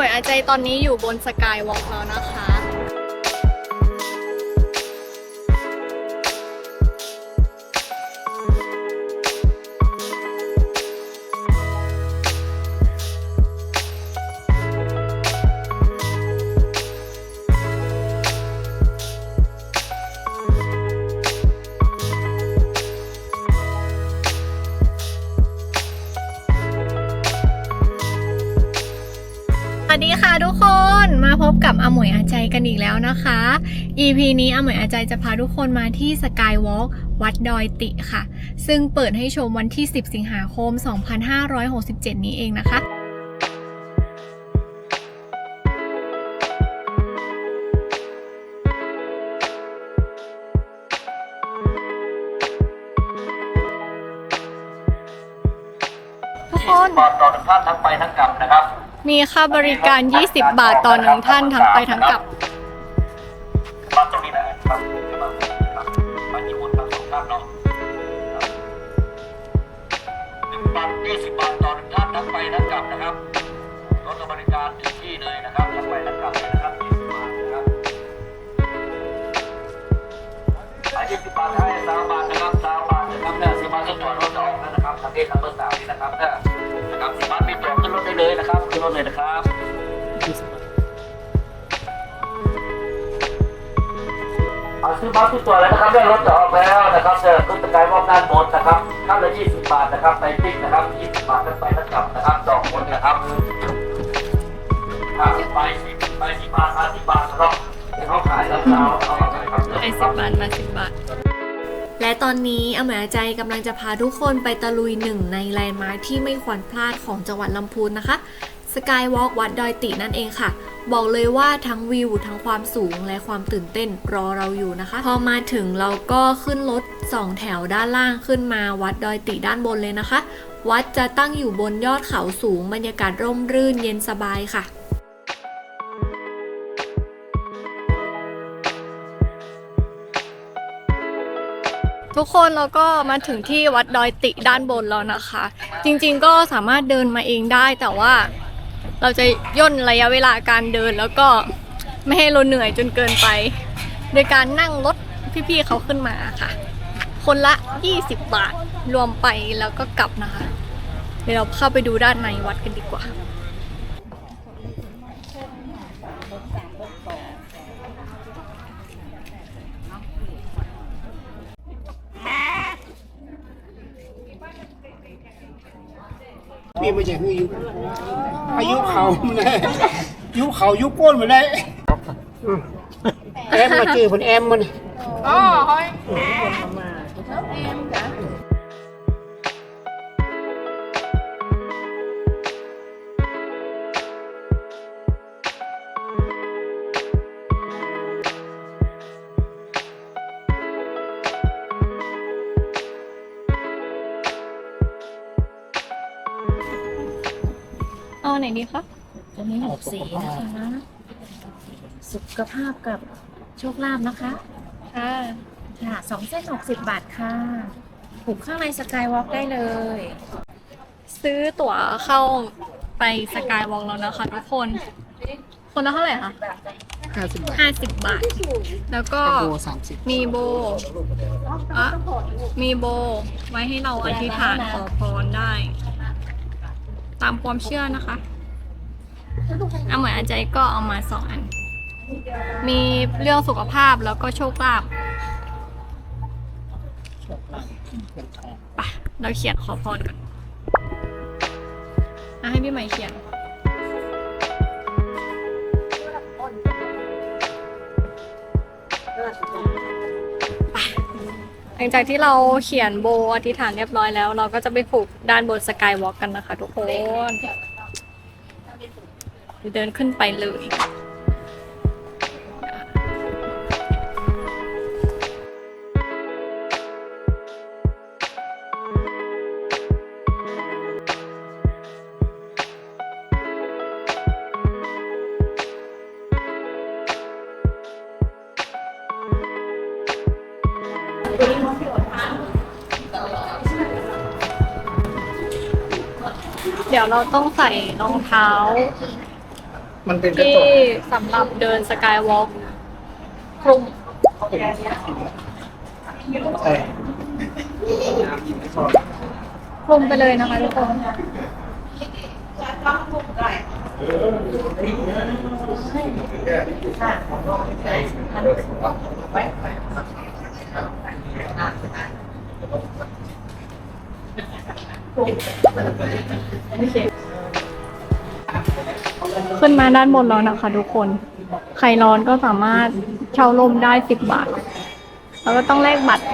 เหมยอาใจตอนนี้อยู่บนสกายวอล์กแล้วนะคะ หมวยอาใจกันอีกแล้วนะคะ EP นี้อาหมวยอาใจจะพาทุกคนมาที่สกายวอล์กวัดดอยติค่ะ ซึ่งเปิดให้ชมวันที่ 10 สิงหาคม 2567 นี้เองนะคะทุกคนบาทต่อหนึ่งท่านทั้งไปทั้งกลับนะครับ มีค่าบริการ 20 บาทต่อหนึ่งท่านทั้งไปทั้งกลับมาตรงนี้นะครับครับมาญี่ปุ่นทั้งสองท่านเนาะครับหนึ่งบาทยี่สิบบาทต่อหนึ่งท่านทั้งไปทั้งกลับนะครับรถบริการถึงที่เลยนะครับทั้งไปทั้งกลับเลยนะครับยี่สิบบาทนะครับยี่สิบบาทให้สามบาทนะครับสามบาทนะครับเนี่ยสิบบาทก็จอดรถจะออกแล้วนะครับทางเอกนัมเบอร์สามนี่นะครับเนี่ยนะครับสิบบาทมีจอดขึ้นรถได้เลยนะครับ รถเลยนะครับเอาซื้อบัตรที่ตัวแล้วนะครับได้รถจะออกแล้วนะครับเจอขึ้นสกายวอล์กด้านบนนะครับท่านละ20 บาทนะครับไปติ๊กนะครับ20บาทกันไปทั้งกลับนะครับสองคนนะครับอ่าไป10ไป10บาท50บาทนะครับที่เขาขายแล้วเราเอามาขายครับไอสิบบาทมาสิบบาทและตอนนี้อเมริใจกำลังจะพาทุกคนไปตะลุยหนึ่งในแลนด์มาร์คที่ไม่ควรพลาดของจังหวัดลำพูนนะคะ สกายวอล์กวัดดอยตินั่นเองค่ะ บอกเลยว่าทั้งวิวทั้งความสูงและความตื่นเต้นรอเราอยู่นะคะ พอมาถึงเราก็ขึ้นรถสองแถวด้านล่างขึ้นมาวัดดอยติด้านบนเลยนะคะ วัดจะตั้งอยู่บนยอดเขาสูงบรรยากาศร่มรื่นเย็นสบายค่ะทุกคนเราก็มาถึงที่วัดดอยติด้านบนแล้วนะคะ จริงๆก็สามารถเดินมาเองได้แต่ว่า เราจะย่นระยะเวลาการเดินแล้วก็ไม่ให้เราเหนื่อยจนเกินไป โดยการนั่งรถพี่ๆเขาขึ้นมาค่ะ คนละ 20 บาทรวมไปแล้วก็กลับนะคะ เดี๋ยวเราเข้าไปดูด้านในวัดกันดีกว่า พี่ไม่ใช่ผู้ยุบอายุเขาเลยยุเขายุบก้นหมดเลยแอมมาเจออคนแอมมันอ๋อเฮ้ย ไหนดีคะจะมีหกสีนะคะ สุขภาพกับโชคลาภนะคะค่ะค่ะสองเส้นหกสิบบาทค่ะผูกข้างในสกายวอล์กได้เลย ซื้อตั๋วเข้าไปสกายวอล์กแล้วนะคะทุกคน คนละเท่าไหร่คะห้าสิบบาทห้าสิบบาท แล้วก็โบสามสิบมีโบอะมีโบ ไว้ให้เราอธิษฐานขอพรได้ ตามความเชื่อนะคะ อาเหมือนอาใจก็เอามาสองอัน มีเรื่องสุขภาพแล้วก็โชคลาภไปเราเขียนขอพรกันอะให้พี่ใหม่เขียน หลังจากที่เราเขียนโบอธิษฐานเรียบร้อยแล้ว เราก็จะไปผูกด้านบนสกายวอล์กกันนะคะทุกคน เดินขึ้นไปเลย เดี๋ยวเราต้องใส่รองเท้า มันเป็นกระจที่กสำหรับเดินสกายวอล์กคลุมใช่คลุมไปเลยนะคะทุกคน ขึ้นมาด้านบนแล้วนะคะทุกคน ใครร้อนก็สามารถเช่าร่มได้สิบบาท แล้วก็ต้องแลกบัตร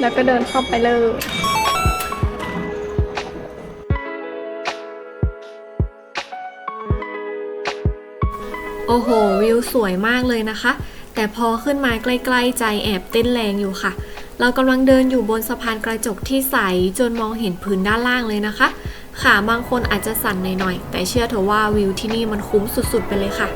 แล้วก็เดินเข้าไปเลยโอ้โห วิวสวยมากเลยนะคะ แต่พอขึ้นมาใกล้ๆ ใจแอบเต้นแรงอยู่ค่ะ เรากำลังเดินอยู่บนสะพานกระจกที่ใส จนมองเห็นพื้นด้านล่างเลยนะคะ ขาบางคนอาจจะสั่นหน่อยๆ แต่เชื่อเถอะว่าวิวที่นี่มันคุ้มสุดๆไปเลยค่ะ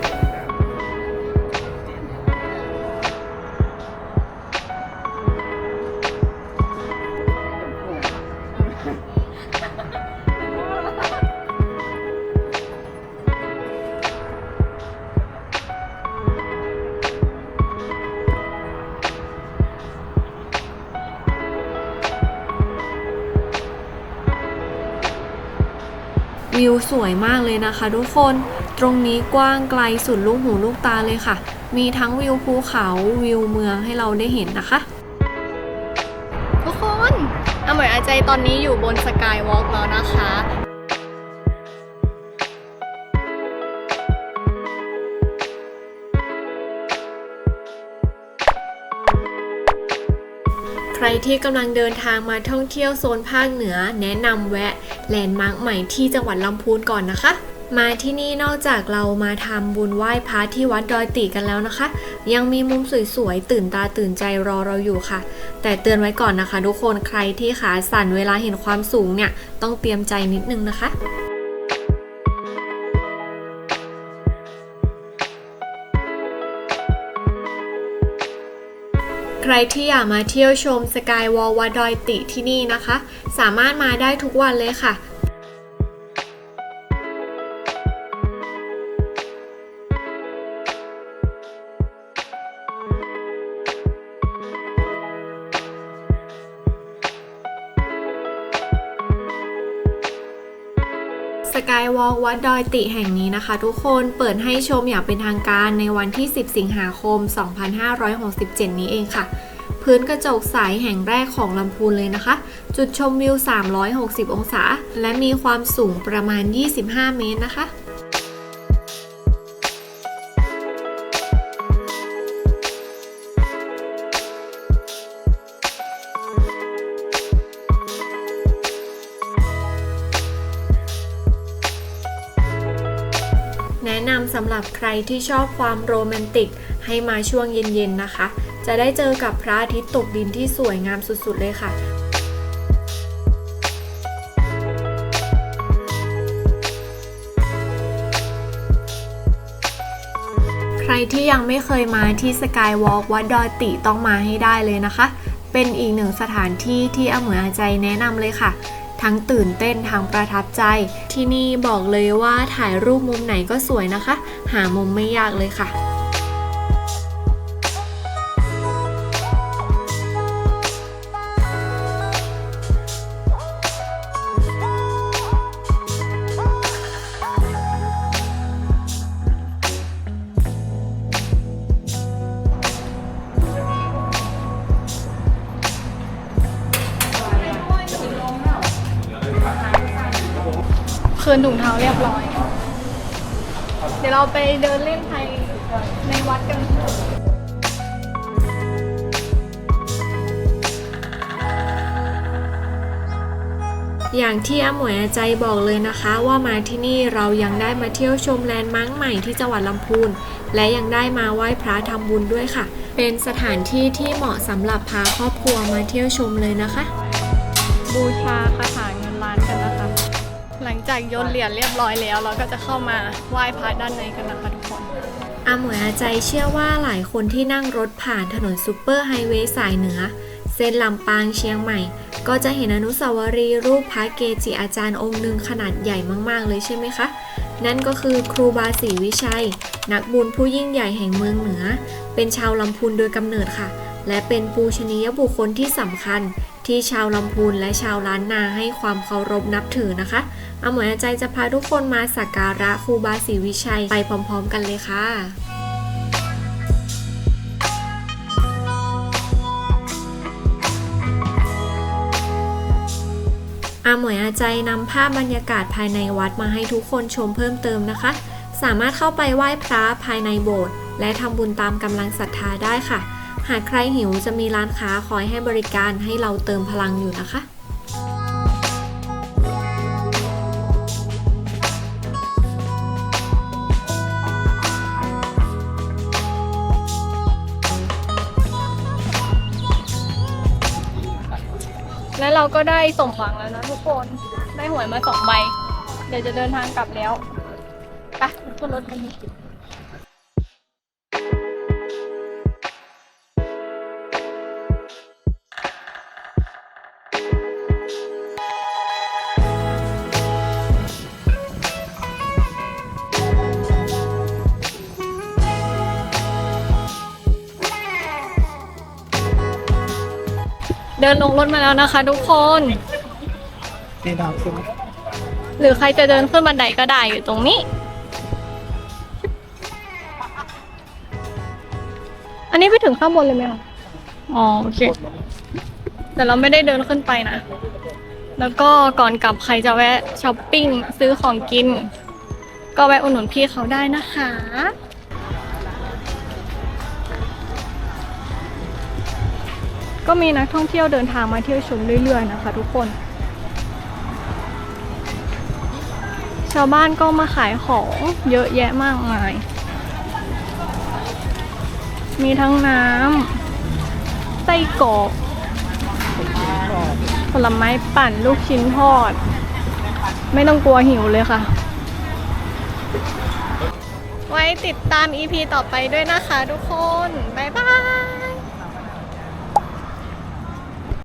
วสวยมากเลยนะคะทุกคน ตรงนี้กว้างไกลสุดลูกหูลูกตาเลยค่ะ มีทั้งวิวภูเขาวิวเมืองให้เราได้เห็นนะคะ ทุกคนอาเหมยอาใจตอนนี้อยู่บนสกายวอล์กแล้วนะคะ ที่กำลังเดินทางมาท่องเที่ยวโซนภาคเหนือ แนะนำแวะแลนด์มาร์คใหม่ที่จังหวัดลำพูนก่อนนะคะ มาที่นี่นอกจากเรามาทำบุญไหว้พระที่วัดดอยติกันแล้วนะคะ ยังมีมุมสวยๆตื่นตาตื่นใจรอเราอยู่ค่ะ แต่เตือนไว้ก่อนนะคะ ทุกคนใครที่ขาสั่นเวลาเห็นความสูงเนี่ยต้องเตรียมใจนิดนึงนะคะ ใครที่อยากมาเที่ยวชมสกายวอลวัดดอยติที่นี่นะคะ สามารถมาได้ทุกวันเลยค่ะ สกายวอล์กวัดดอยติแห่งนี้นะคะ ทุกคนเปิดให้ชมอย่างเป็นทางการในวันที่ 10 สิงหาคม 2567 นี้เองค่ะ พื้นกระจกใสแห่งแรกของลำพูนเลยนะคะ จุดชมวิว 360 องศา และมีความสูงประมาณ 25 เมตรนะคะ สำหรับใครที่ชอบความโรแมนติก ให้มาช่วงเย็นๆนะคะ จะได้เจอกับพระอาทิตย์ตกดินที่สวยงามสุดๆเลยค่ะใครที่ยังไม่เคยมาที่สกายวอล์กวัดดอยติต้องมาให้ได้เลยนะคะ เป็นอีกหนึ่งสถานที่ที่อาเหมืออาใจแนะนำเลยค่ะ ทั้งตื่นเต้นทั้งประทับใจ ที่นี่บอกเลยว่าถ่ายรูปมุมไหนก็สวยนะคะ หามุมไม่ยากเลยค่ะ คืนถุงเท้าเรียบร้อย เดี๋ยวเราไปเดินเล่นภายในวัดกันอย่างที่อาหมวยอาใจบอกเลยนะคะว่ามาที่นี่เรายังได้มาเที่ยวชมแลนด์มาร์คใหม่ที่จังหวัดลำพูน และยังได้มาไหว้พระทำบุญด้วยค่ะ เป็นสถานที่ที่เหมาะสำหรับพาครอบครัวมาเที่ยวชมเลยนะคะ บูชาคาถา หลังจากโยนเหรียญเรียบร้อยแล้ว เราก็จะเข้ามาไหว้พระด้านในกันนะคะทุกคนอาหมวยอาใจเชื่อว่าหลายคนที่นั่งรถผ่านถนนซูเปอร์ไฮเวย์สายเหนือ เส้นลำปางเชียงใหม่ ก็จะเห็นอนุสาวรีย์รูปพระเกจิอาจารย์องค์หนึ่งขนาดใหญ่มากๆ เลยใช่ไหมคะ นั่นก็คือครูบาศรีวิชัย นักบุญผู้ยิ่งใหญ่แห่งเมืองเหนือ เป็นชาวลำพูนโดยกำเนิดค่ะ และเป็นปูชนียบุคคลที่สำคัญ ที่ชาวลำพูนและชาวล้านนาให้ความเคารพนับถือนะคะอาหมวยอาใจจะพาทุกคนมาสักการะครูบาศรีวิชัยไปพร้อม ๆ กันเลยค่ะอาหมวยอาใจนำภาพบรรยากาศภายในวัดมาให้ทุกคนชมเพิ่มเติมนะคะ สามารถเข้าไปไหว้พระภายในโบสถ์และทำบุญตามกำลังศรัทธาได้ค่ะ หากใครหิวจะมีร้านค้าคอยให้บริการให้เราเติมพลังอยู่นะคะแล้วเราก็ได้สมหวังแล้วนะทุกคน ได้หวยมาสองใบ เดี๋ยวจะเดินทางกลับแล้ว ไปขึ้นรถกันดี เดินลงรถมาแล้วนะคะ ทุกคน นี่ดาวใช่ไหมหรือใครจะเดินขึ้นบันไดก็ได้อยู่ตรงนี้ อันนี้ไปถึงข้างบนเลยไหมคะอ๋อโอเค แต่เราไม่ได้เดินขึ้นไปนะ แล้วก็ก่อนกลับใครจะแวะช้อปปิ้งซื้อของกิน ก็แวะอุดหนุนพี่เขาได้นะคะ ก็มีนักท่องเที่ยวเดินทางมาเที่ยวชมเรื่อย ๆ นะคะ ทุกคน ชาวบ้านก็มาขายของเยอะแยะมากมาย มีทั้งน้ำไส้กรอกผลไม้ปั่นลูกชิ้นทอด ไม่ต้องกลัวหิวเลยค่ะ ไว้ติดตาม EP ต่อไปด้วยนะคะทุกคน บ๊ายบาย